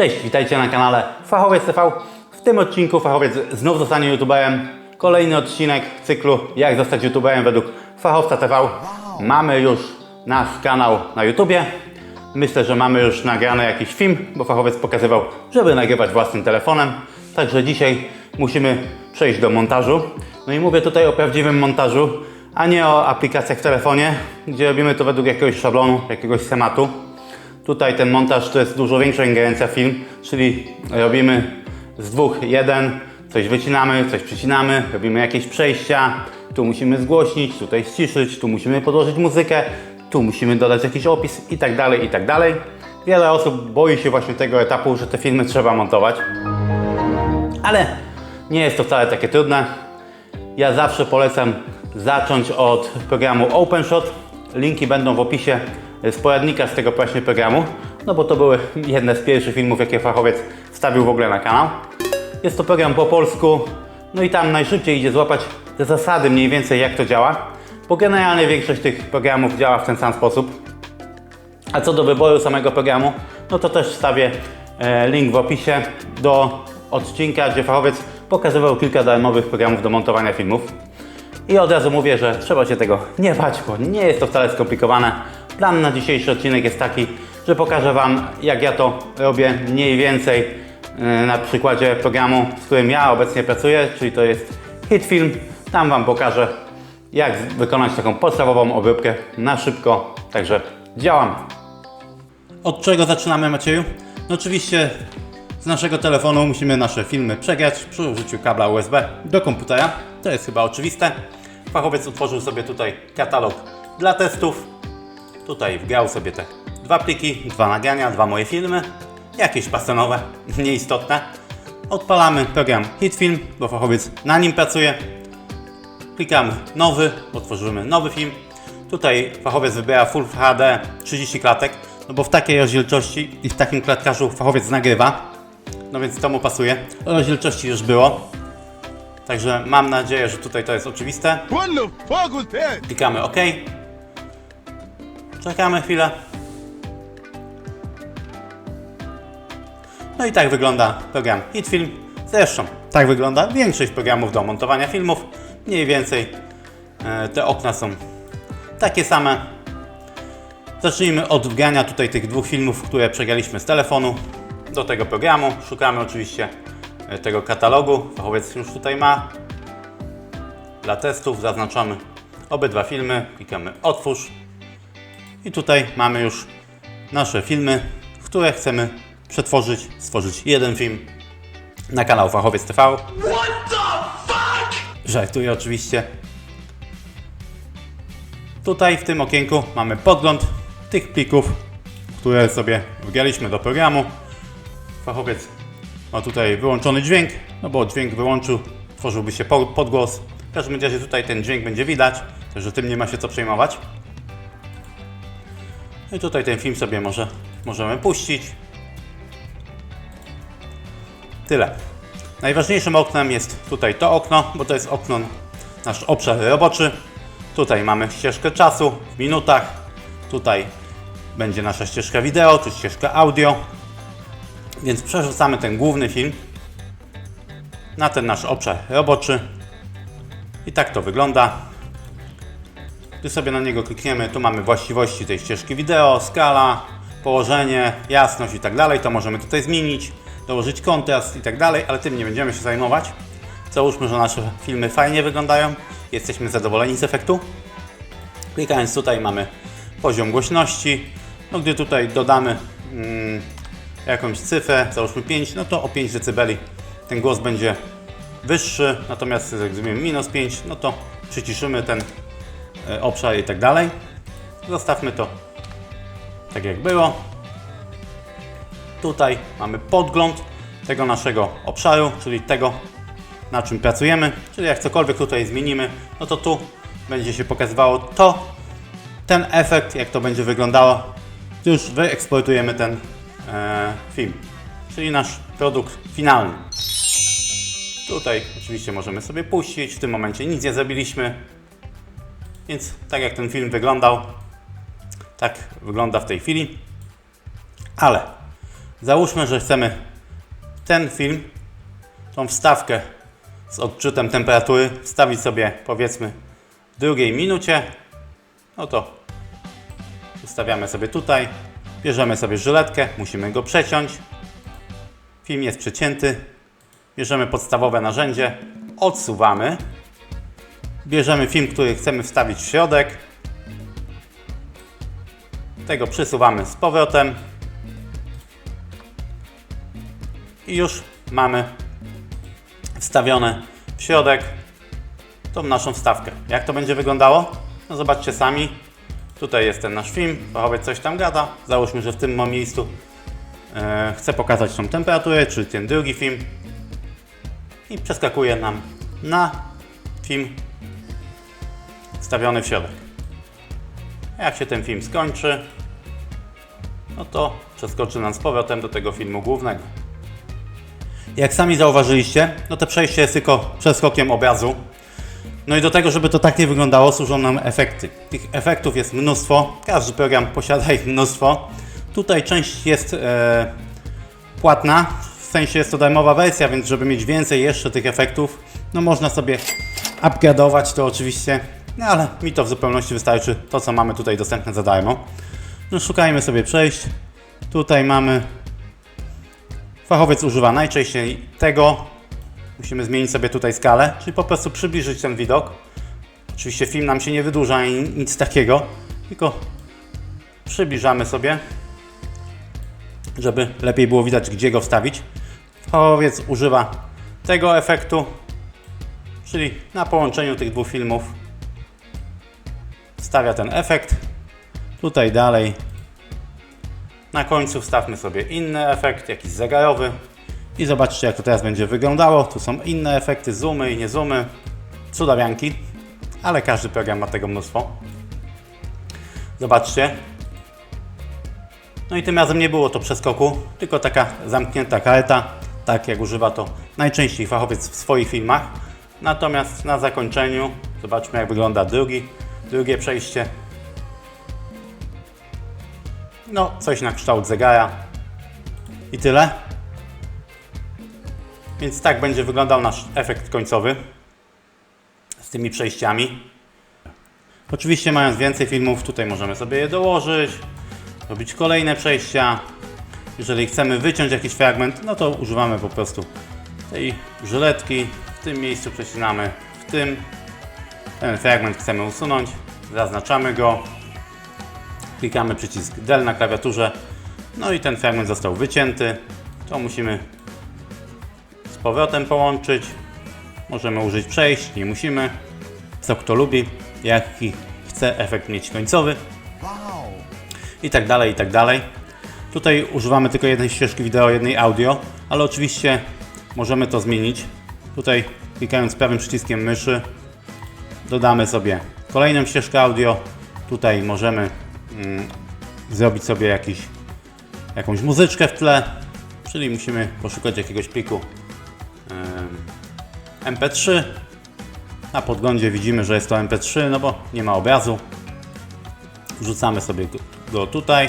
Cześć, witajcie na kanale Fachowiec TV. W tym odcinku fachowiec znów zostanie youtuberem. Kolejny odcinek cyklu Jak zostać youtuberem według Fachowca TV. Mamy już nasz kanał na YouTubie. Myślę, że mamy już nagrany jakiś film, bo fachowiec pokazywał, żeby nagrywać własnym telefonem. Także dzisiaj musimy przejść do montażu. No i mówię tutaj o prawdziwym montażu, a nie o aplikacjach w telefonie, gdzie robimy to według jakiegoś szablonu, jakiegoś schematu. Tutaj ten montaż to jest dużo większa ingerencja film, czyli robimy z dwóch jeden, coś wycinamy, coś przycinamy, robimy jakieś przejścia, tu musimy zgłośnić, tutaj ściszyć, tu musimy podłożyć muzykę, tu musimy dodać jakiś opis i tak dalej, i tak dalej. Wiele osób boi się właśnie tego etapu, że te filmy trzeba montować, ale nie jest to wcale takie trudne. Ja zawsze polecam zacząć od programu OpenShot. Linki będą w opisie z poradnika z tego właśnie programu, no bo to były jedne z pierwszych filmów, jakie fachowiec wstawił w ogóle na kanał. Jest to program po polsku, no i tam najszybciej idzie złapać te zasady mniej więcej jak to działa, bo generalnie większość tych programów działa w ten sam sposób. A co do wyboru samego programu, no to też wstawię e, link w opisie do odcinka, gdzie fachowiec pokazywał kilka darmowych programów do montowania filmów. I od razu mówię, że trzeba się tego nie bać, bo nie jest to wcale skomplikowane. Plan na dzisiejszy odcinek jest taki, że pokażę Wam, jak ja to robię mniej więcej e, na przykładzie programu, z którym ja obecnie pracuję, czyli to jest HitFilm. Tam Wam pokażę, jak wykonać taką podstawową obróbkę na szybko. Także działamy. Od czego zaczynamy, Macieju? No oczywiście z naszego telefonu musimy nasze filmy przegrać przy użyciu kabla USB do komputera. To jest chyba oczywiste. Fachowiec utworzył sobie tutaj katalog dla testów. Tutaj wgrał sobie te dwa pliki, dwa nagrania, dwa moje filmy. Jakieś pasenowe, nieistotne. Odpalamy program HitFilm, bo fachowiec na nim pracuje. Klikamy nowy, otworzymy nowy film. Tutaj fachowiec wybiera Full HD 30 klatek, no bo w takiej rozdzielczości i w takim klatkarzu fachowiec nagrywa. No więc to mu pasuje. O rozdzielczości już było. Także mam nadzieję, że tutaj to jest oczywiste. Klikamy OK. Czekamy chwilę. No i tak wygląda program HitFilm. Zresztą tak wygląda większość programów do montowania filmów. Mniej więcej e, te okna są takie same. Zacznijmy od wgrania tutaj tych dwóch filmów, które przegraliśmy z telefonu do tego programu. Szukamy oczywiście e, tego katalogu. Fachowiec już tutaj ma. Dla testów zaznaczamy obydwa filmy, klikamy otwórz i tutaj mamy już nasze filmy, które chcemy przetworzyć, stworzyć jeden film na kanał Fachowiec TV. What the fuck? Żartuję oczywiście. Tutaj w tym okienku mamy podgląd tych plików, które sobie wgraliśmy do programu. Fachowiec ma tutaj wyłączony dźwięk, no bo dźwięk wyłączył, tworzyłby się po- podgłos. W każdym razie tutaj ten dźwięk będzie widać, także tym nie ma się co przejmować. No I tutaj ten film sobie może, możemy puścić. Tyle. Najważniejszym oknem jest tutaj to okno, bo to jest okno, nasz obszar roboczy. Tutaj mamy ścieżkę czasu w minutach. Tutaj będzie nasza ścieżka wideo, czy ścieżka audio. Więc przerzucamy ten główny film na ten nasz obszar roboczy. I tak to wygląda. Gdy sobie na niego klikniemy, tu mamy właściwości tej ścieżki wideo, skala, położenie, jasność i tak dalej. To możemy tutaj zmienić, dołożyć kontrast i tak dalej, ale tym nie będziemy się zajmować. Załóżmy, że nasze filmy fajnie wyglądają, jesteśmy zadowoleni z efektu. Klikając tutaj mamy poziom głośności. No gdy tutaj dodamy mm, jakąś cyfrę, załóżmy 5, no to o 5 dB ten głos będzie wyższy, natomiast jak zrobimy minus 5, no to przyciszymy ten obszar i tak dalej. Zostawmy to tak jak było. Tutaj mamy podgląd tego naszego obszaru, czyli tego na czym pracujemy, czyli jak cokolwiek tutaj zmienimy, no to tu będzie się pokazywało to, ten efekt, jak to będzie wyglądało, już wyeksportujemy ten e, film, czyli nasz produkt finalny. Tutaj oczywiście możemy sobie puścić, w tym momencie nic nie zrobiliśmy, więc tak jak ten film wyglądał, tak wygląda w tej chwili, ale Załóżmy, że chcemy ten film, tą wstawkę z odczytem temperatury wstawić sobie powiedzmy w drugiej minucie. No to ustawiamy sobie tutaj, bierzemy sobie żyletkę, musimy go przeciąć. Film jest przecięty. Bierzemy podstawowe narzędzie, odsuwamy. Bierzemy film, który chcemy wstawić w środek. Tego przesuwamy z powrotem. I już mamy wstawione w środek tą naszą wstawkę. Jak to będzie wyglądało? No zobaczcie sami. Tutaj jest ten nasz film, fachowiec coś tam gada. Załóżmy, że w tym miejscu e, chcę pokazać tą temperaturę, czyli ten drugi film. I przeskakuje nam na film wstawiony w środek. Jak się ten film skończy, no to przeskoczy nam z powrotem do tego filmu głównego. Jak sami zauważyliście, no to przejście jest tylko przeskokiem obrazu. No i do tego, żeby to tak nie wyglądało, służą nam efekty. Tych efektów jest mnóstwo, każdy program posiada ich mnóstwo. Tutaj część jest e, płatna, w sensie jest to darmowa wersja, więc żeby mieć więcej jeszcze tych efektów, no można sobie upgrade'ować to oczywiście, no ale mi to w zupełności wystarczy, to co mamy tutaj dostępne za darmo. No szukajmy sobie przejść. Tutaj mamy Fachowiec używa najczęściej tego. Musimy zmienić sobie tutaj skalę, czyli po prostu przybliżyć ten widok. Oczywiście film nam się nie wydłuża ani nic takiego, tylko przybliżamy sobie, żeby lepiej było widać, gdzie go wstawić. Fachowiec używa tego efektu, czyli na połączeniu tych dwóch filmów wstawia ten efekt. Tutaj dalej na końcu wstawmy sobie inny efekt, jakiś zegarowy i zobaczcie jak to teraz będzie wyglądało. Tu są inne efekty, zoomy i nie zoomy, cudawianki, ale każdy program ma tego mnóstwo. Zobaczcie. No i tym razem nie było to przeskoku, tylko taka zamknięta karta, tak jak używa to najczęściej fachowiec w swoich filmach. Natomiast na zakończeniu zobaczmy jak wygląda drugi, drugie przejście. No, coś na kształt zegara. I tyle. Więc tak będzie wyglądał nasz efekt końcowy z tymi przejściami. Oczywiście mając więcej filmów, tutaj możemy sobie je dołożyć, robić kolejne przejścia. Jeżeli chcemy wyciąć jakiś fragment, no to używamy po prostu tej żyletki. W tym miejscu przecinamy, w tym. Ten fragment chcemy usunąć, zaznaczamy go. Klikamy przycisk Del na klawiaturze. No i ten fragment został wycięty. To musimy z powrotem połączyć. Możemy użyć przejść, nie musimy. Co kto lubi, jaki chce efekt mieć końcowy. I tak dalej, i tak dalej. Tutaj używamy tylko jednej ścieżki wideo, jednej audio, ale oczywiście możemy to zmienić. Tutaj klikając prawym przyciskiem myszy dodamy sobie kolejną ścieżkę audio. Tutaj możemy mm, zrobić sobie jakiś, jakąś muzyczkę w tle, czyli musimy poszukać jakiegoś pliku em, MP3. Na podglądzie widzimy, że jest to MP3, no bo nie ma obrazu. Wrzucamy sobie go tutaj.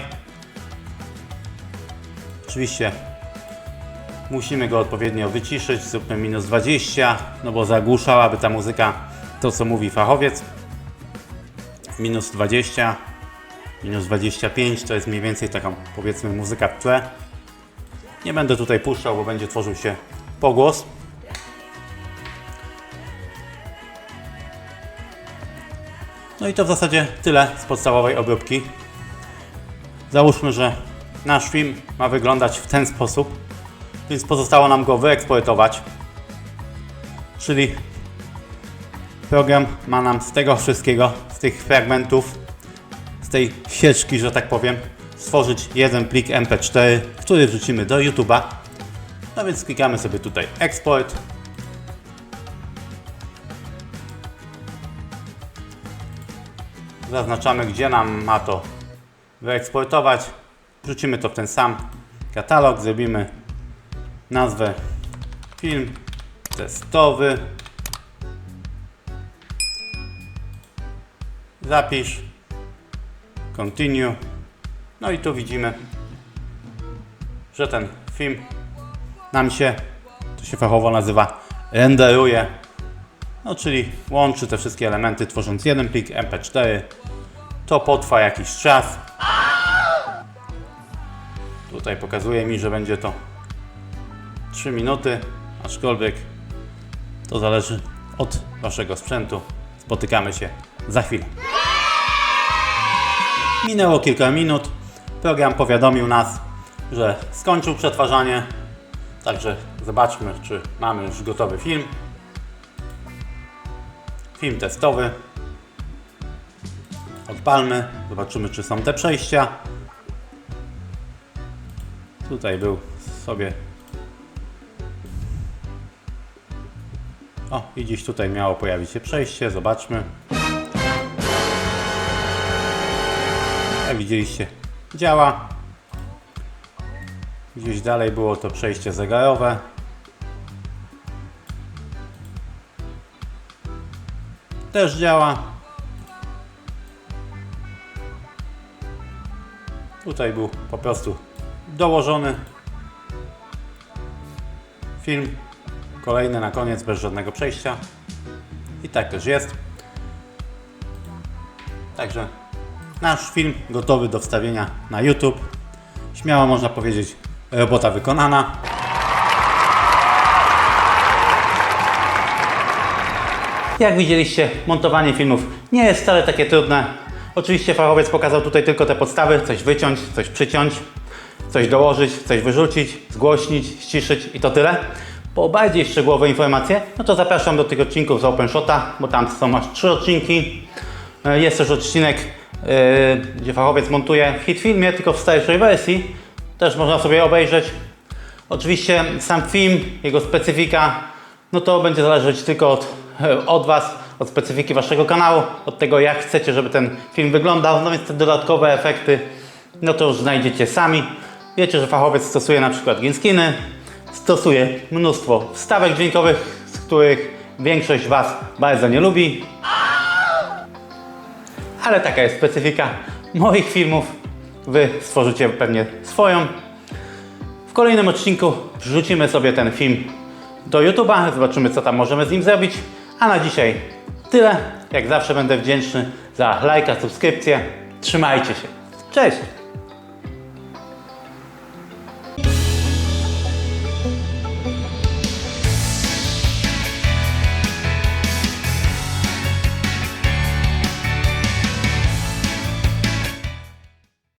Oczywiście musimy go odpowiednio wyciszyć, zróbmy minus 20, no bo zagłuszałaby ta muzyka to, co mówi fachowiec. Minus 20, minus 25 to jest mniej więcej taką powiedzmy muzyka w tle. Nie będę tutaj puszczał, bo będzie tworzył się pogłos. No i to w zasadzie tyle z podstawowej obróbki. Załóżmy, że nasz film ma wyglądać w ten sposób, więc pozostało nam go wyeksportować. Czyli program ma nam z tego wszystkiego, z tych fragmentów, z tej sieczki, że tak powiem, stworzyć jeden plik MP4, który wrzucimy do YouTube'a. No więc klikamy sobie tutaj Export. Zaznaczamy, gdzie nam ma to wyeksportować. Wrzucimy to w ten sam katalog, zrobimy nazwę film testowy. Zapisz. Continue. No i tu widzimy, że ten film nam się, to się fachowo nazywa, renderuje. No czyli łączy te wszystkie elementy tworząc jeden plik MP4. To potrwa jakiś czas. Tutaj pokazuje mi, że będzie to 3 minuty, aczkolwiek to zależy od Waszego sprzętu. Spotykamy się za chwilę. Minęło kilka minut. Program powiadomił nas, że skończył przetwarzanie. Także zobaczmy, czy mamy już gotowy film. Film testowy. Odpalmy, zobaczymy, czy są te przejścia. Tutaj był sobie. O, i gdzieś tutaj miało pojawić się przejście. Zobaczmy. Jak widzieliście, działa. Gdzieś dalej było to przejście zegarowe. Też działa. Tutaj był po prostu dołożony film. Kolejny na koniec bez żadnego przejścia. I tak też jest. Także nasz film gotowy do wstawienia na YouTube. Śmiało można powiedzieć, robota wykonana. Jak widzieliście, montowanie filmów nie jest wcale takie trudne. Oczywiście fachowiec pokazał tutaj tylko te podstawy, coś wyciąć, coś przyciąć, coś dołożyć, coś wyrzucić, zgłośnić, ściszyć i to tyle. Po bardziej szczegółowe informacje, no to zapraszam do tych odcinków z OpenShota, bo tam są aż trzy odcinki. E, Jest też odcinek, gdzie fachowiec montuje w hitfilmie, tylko w starszej wersji. Też można sobie obejrzeć. Oczywiście sam film, jego specyfika, no to będzie zależeć tylko od, od Was, od specyfiki Waszego kanału, od tego jak chcecie, żeby ten film wyglądał. No więc te dodatkowe efekty, no to już znajdziecie sami. Wiecie, że fachowiec stosuje na przykład greenskiny, stosuje mnóstwo wstawek dźwiękowych, z których większość Was bardzo nie lubi. Ale taka jest specyfika moich filmów. Wy stworzycie pewnie swoją. W kolejnym odcinku wrzucimy sobie ten film do YouTube'a, zobaczymy co tam możemy z nim zrobić. A na dzisiaj tyle. Jak zawsze będę wdzięczny za lajka, subskrypcję. Trzymajcie się. Cześć!